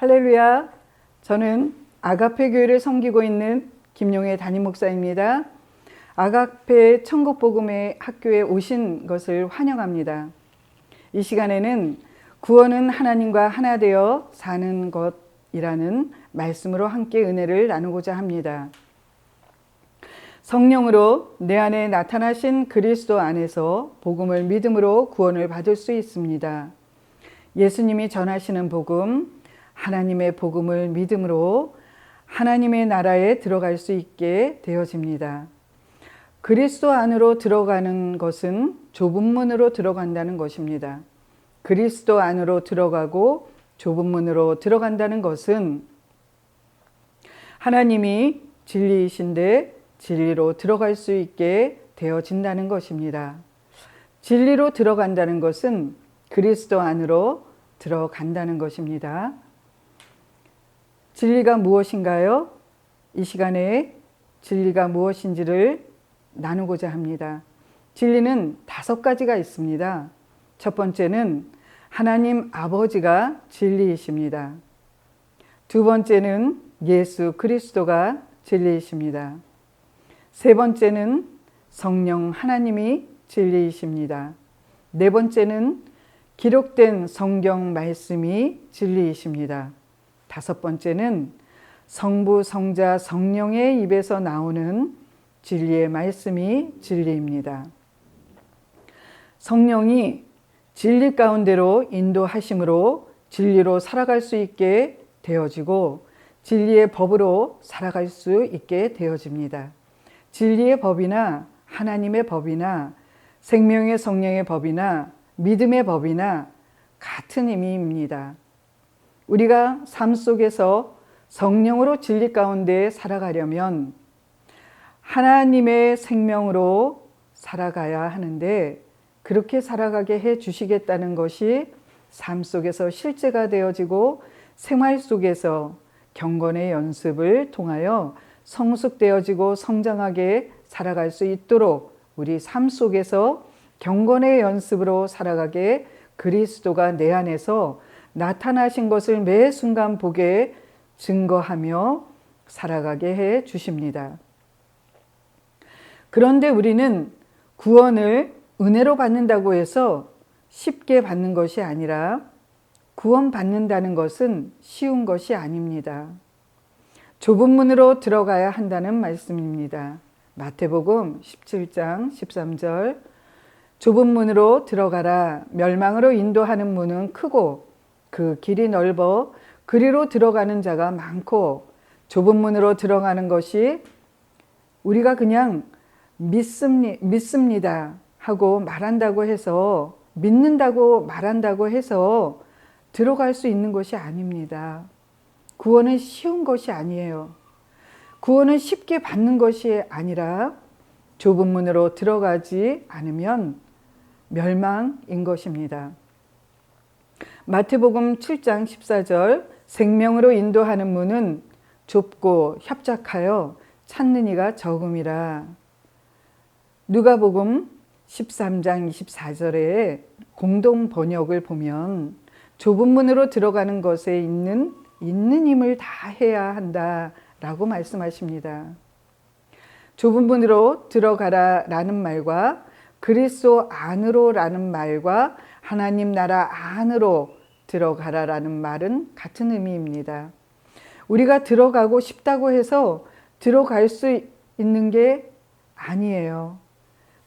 할렐루야. 저는 아가페 교회를 섬기고 있는 김용혜 담임 목사입니다. 아가페 천국 복음의 학교에 오신 것을 환영합니다. 이 시간에는 구원은 하나님과 하나 되어 사는 것이라는 말씀으로 함께 은혜를 나누고자 합니다. 성령으로 내 안에 나타나신 그리스도 안에서 복음을 믿음으로 구원을 받을 수 있습니다. 예수님이 전하시는 복음, 하나님의 복음을 믿음으로 하나님의 나라에 들어갈 수 있게 되어집니다. 그리스도 안으로 들어가는 것은 좁은 문으로 들어간다는 것입니다. 그리스도 안으로 들어가고 좁은 문으로 들어간다는 것은 하나님이 진리이신데 진리로 들어갈 수 있게 되어진다는 것입니다. 진리로 들어간다는 것은 그리스도 안으로 들어간다는 것입니다. 진리가 무엇인가요? 이 시간에 진리가 무엇인지를 나누고자 합니다. 진리는 다섯 가지가 있습니다. 첫 번째는 하나님 아버지가 진리이십니다. 두 번째는 예수 그리스도가 진리이십니다. 세 번째는 성령 하나님이 진리이십니다. 네 번째는 기록된 성경 말씀이 진리이십니다. 다섯 번째는 성부, 성자, 성령의 입에서 나오는 진리의 말씀이 진리입니다. 성령이 진리 가운데로 인도하심으로 진리로 살아갈 수 있게 되어지고 진리의 법으로 살아갈 수 있게 되어집니다. 진리의 법이나 하나님의 법이나 생명의 성령의 법이나 믿음의 법이나 같은 의미입니다. 우리가 삶 속에서 성령으로 진리 가운데 살아가려면 하나님의 생명으로 살아가야 하는데 그렇게 살아가게 해 주시겠다는 것이 삶 속에서 실제가 되어지고 생활 속에서 경건의 연습을 통하여 성숙되어지고 성장하게 살아갈 수 있도록 우리 삶 속에서 경건의 연습으로 살아가게 그리스도가 내 안에서 나타나신 것을 매 순간 보게 증거하며 살아가게 해 주십니다. 그런데 우리는 구원을 은혜로 받는다고 해서 쉽게 받는 것이 아니라 구원 받는다는 것은 쉬운 것이 아닙니다. 좁은 문으로 들어가야 한다는 말씀입니다. 마태복음 17장 13절 좁은 문으로 들어가라 멸망으로 인도하는 문은 크고 그 길이 넓어 그리로 들어가는 자가 많고 좁은 문으로 들어가는 것이 우리가 그냥 믿습니, 믿습니다 하고 말한다고 해서 믿는다고 말한다고 해서 들어갈 수 있는 것이 아닙니다. 구원은 쉬운 것이 아니에요. 구원은 쉽게 받는 것이 아니라 좁은 문으로 들어가지 않으면 멸망인 것입니다. 마태복음 7장 14절 생명으로 인도하는 문은 좁고 협착하여 찾는 이가 적음이라. 누가복음 13장 24절에 공동 번역을 보면 좁은 문으로 들어가는 것에 있는 있는 힘을 다 해야 한다라고 말씀하십니다. 좁은 문으로 들어가라라는 말과 그리스도 안으로라는 말과 하나님 나라 안으로 들어가라라는 말은 같은 의미입니다. 우리가 들어가고 싶다고 해서 들어갈 수 있는 게 아니에요.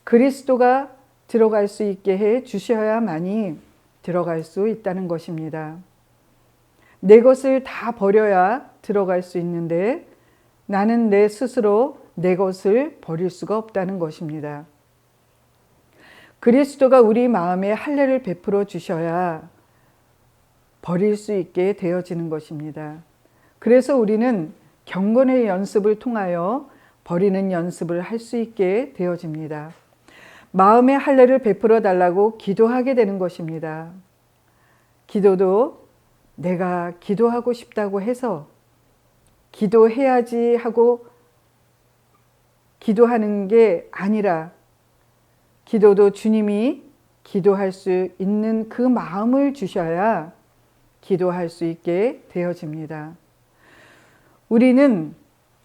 그리스도가 들어갈 수 있게 해 주셔야만이 들어갈 수 있다는 것입니다. 내 것을 다 버려야 들어갈 수 있는데 나는 내 스스로 내 것을 버릴 수가 없다는 것입니다. 그리스도가 우리 마음에 할례를 베풀어 주셔야 버릴 수 있게 되어지는 것입니다. 그래서 우리는 경건의 연습을 통하여 버리는 연습을 할 수 있게 되어집니다. 마음의 할례를 베풀어 달라고 기도하게 되는 것입니다. 기도도 내가 기도하고 싶다고 해서 기도해야지 하고 기도하는 게 아니라 기도도 주님이 기도할 수 있는 그 마음을 주셔야 기도할 수 있게 되어집니다. 우리는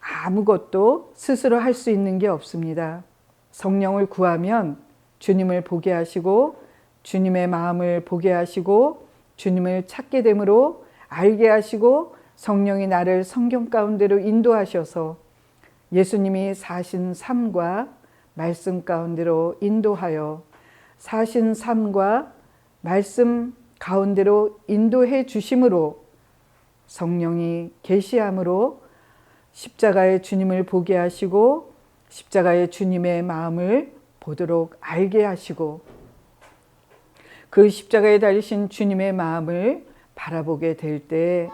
아무것도 스스로 할 수 있는 게 없습니다. 성령을 구하면 주님을 보게 하시고 주님의 마음을 보게 하시고 주님을 찾게 되므로 알게 하시고 성령이 나를 성경 가운데로 인도하셔서 예수님이 사신 삶과 말씀 가운데로 인도하여 사신 삶과 말씀 가운데로 인도해 주심으로 성령이 계시함으로 십자가의 주님을 보게 하시고 십자가의 주님의 마음을 보도록 알게 하시고 그 십자가에 달리신 주님의 마음을 바라보게 될 때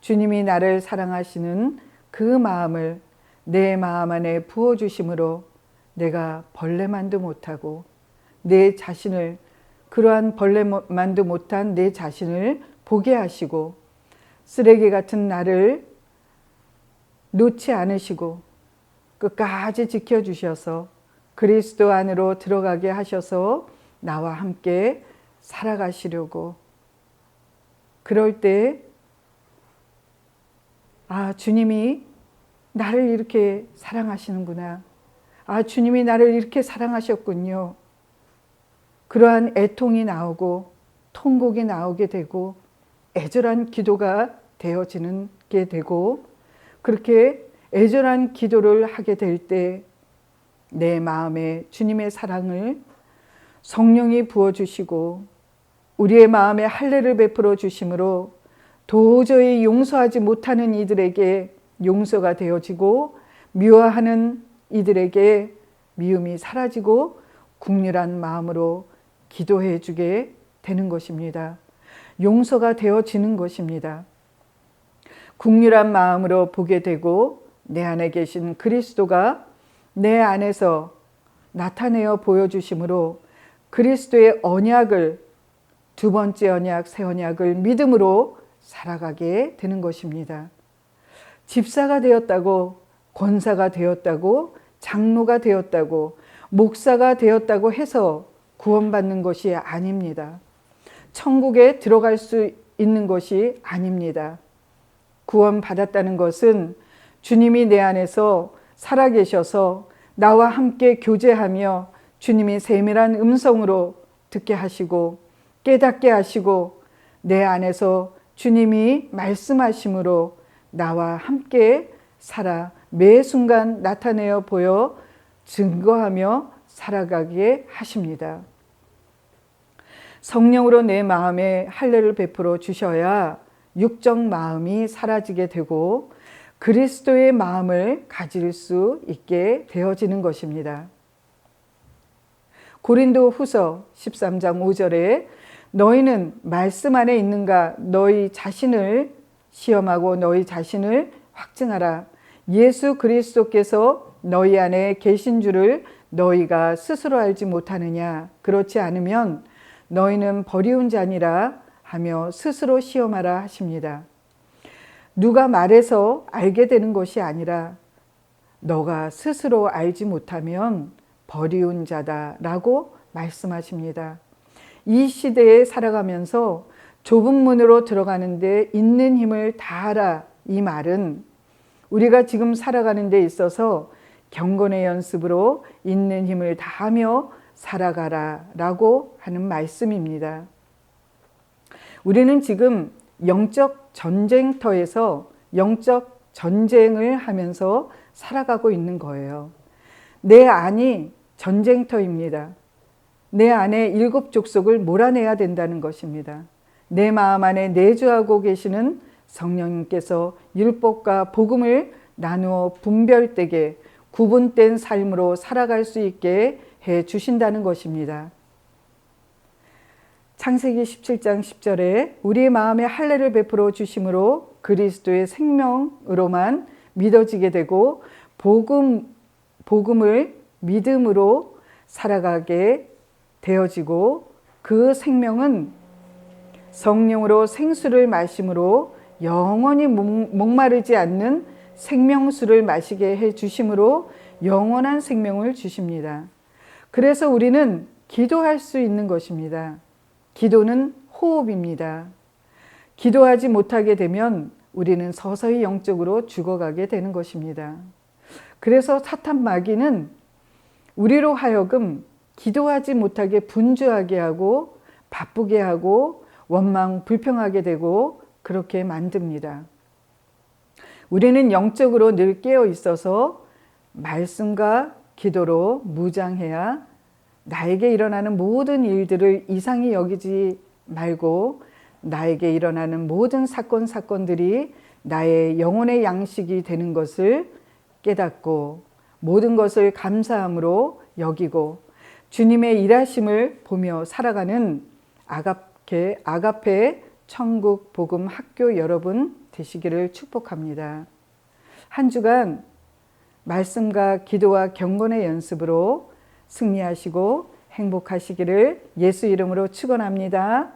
주님이 나를 사랑하시는 그 마음을 내 마음 안에 부어 주심으로 내가 벌레만도 못하고 내 자신을 그러한 벌레만도 못한 내 자신을 보게 하시고 쓰레기 같은 나를 놓지 않으시고 끝까지 지켜주셔서 그리스도 안으로 들어가게 하셔서 나와 함께 살아가시려고 그럴 때 아, 주님이 나를 이렇게 사랑하시는구나. 아, 주님이 나를 이렇게 사랑하셨군요. 그러한 애통이 나오고 통곡이 나오게 되고 애절한 기도가 되어지는 게 되고 그렇게 애절한 기도를 하게 될 때 내 마음에 주님의 사랑을 성령이 부어 주시고 우리의 마음에 할례를 베풀어 주심으로 도저히 용서하지 못하는 이들에게 용서가 되어지고 미워하는 이들에게 미움이 사라지고 국률한 마음으로 기도해 주게 되는 것입니다. 용서가 되어지는 것입니다. 국률한 마음으로 보게 되고 내 안에 계신 그리스도가 내 안에서 나타내어 보여주심으로 그리스도의 언약을 두 번째 언약, 새 언약을 믿음으로 살아가게 되는 것입니다. 집사가 되었다고, 권사가 되었다고, 장로가 되었다고, 목사가 되었다고 해서 구원받는 것이 아닙니다. 천국에 들어갈 수 있는 것이 아닙니다. 구원받았다는 것은 주님이 내 안에서 살아계셔서 나와 함께 교제하며 주님이 세밀한 음성으로 듣게 하시고 깨닫게 하시고 내 안에서 주님이 말씀하심으로 나와 함께 살아 매 순간 나타내어 보여 증거하며 살아가게 하십니다. 성령으로 내 마음에 할례를 베풀어 주셔야 육적 마음이 사라지게 되고 그리스도의 마음을 가질 수 있게 되어지는 것입니다. 고린도 후서 13장 5절에 너희는 말씀 안에 있는가 너희 자신을 시험하고 너희 자신을 확증하라. 예수 그리스도께서 너희 안에 계신 줄을 너희가 스스로 알지 못하느냐. 그렇지 않으면 너희는 버리운 자니라 하며 스스로 시험하라 하십니다. 누가 말해서 알게 되는 것이 아니라 너가 스스로 알지 못하면 버리운 자다라고 말씀하십니다. 이 시대에 살아가면서 좁은 문으로 들어가는데 있는 힘을 다하라 이 말은 우리가 지금 살아가는 데 있어서 경건의 연습으로 있는 힘을 다하며 살아가라 라고 하는 말씀입니다. 우리는 지금 영적 전쟁터에서 영적 전쟁을 하면서 살아가고 있는 거예요. 내 안이 전쟁터입니다. 내 안에 일곱 족속을 몰아내야 된다는 것입니다. 내 마음 안에 내주하고 계시는 성령님께서 율법과 복음을 나누어 분별되게 구분된 삶으로 살아갈 수 있게 해 주신다는 것입니다. 창세기 17장 10절에 우리의 마음에 할례를 베풀어 주심으로 그리스도의 생명으로만 믿어지게 되고 복음 복음을 믿음으로 살아가게 되어지고 그 생명은 성령으로 생수를 마심으로 영원히 목마르지 않는 생명수를 마시게 해 주심으로 영원한 생명을 주십니다. 그래서 우리는 기도할 수 있는 것입니다. 기도는 호흡입니다. 기도하지 못하게 되면 우리는 서서히 영적으로 죽어가게 되는 것입니다. 그래서 사탄 마귀는 우리로 하여금 기도하지 못하게 분주하게 하고 바쁘게 하고 원망 불평하게 되고 그렇게 만듭니다. 우리는 영적으로 늘 깨어 있어서 말씀과 기도로 무장해야 나에게 일어나는 모든 일들을 이상히 여기지 말고 나에게 일어나는 모든 사건 사건들이 나의 영혼의 양식이 되는 것을 깨닫고 모든 것을 감사함으로 여기고 주님의 일하심을 보며 살아가는 아갑게 아가페 천국 복음 학교 여러분 되시기를 축복합니다. 한 주간 말씀과 기도와 경건의 연습으로 승리하시고 행복하시기를 예수 이름으로 축원합니다.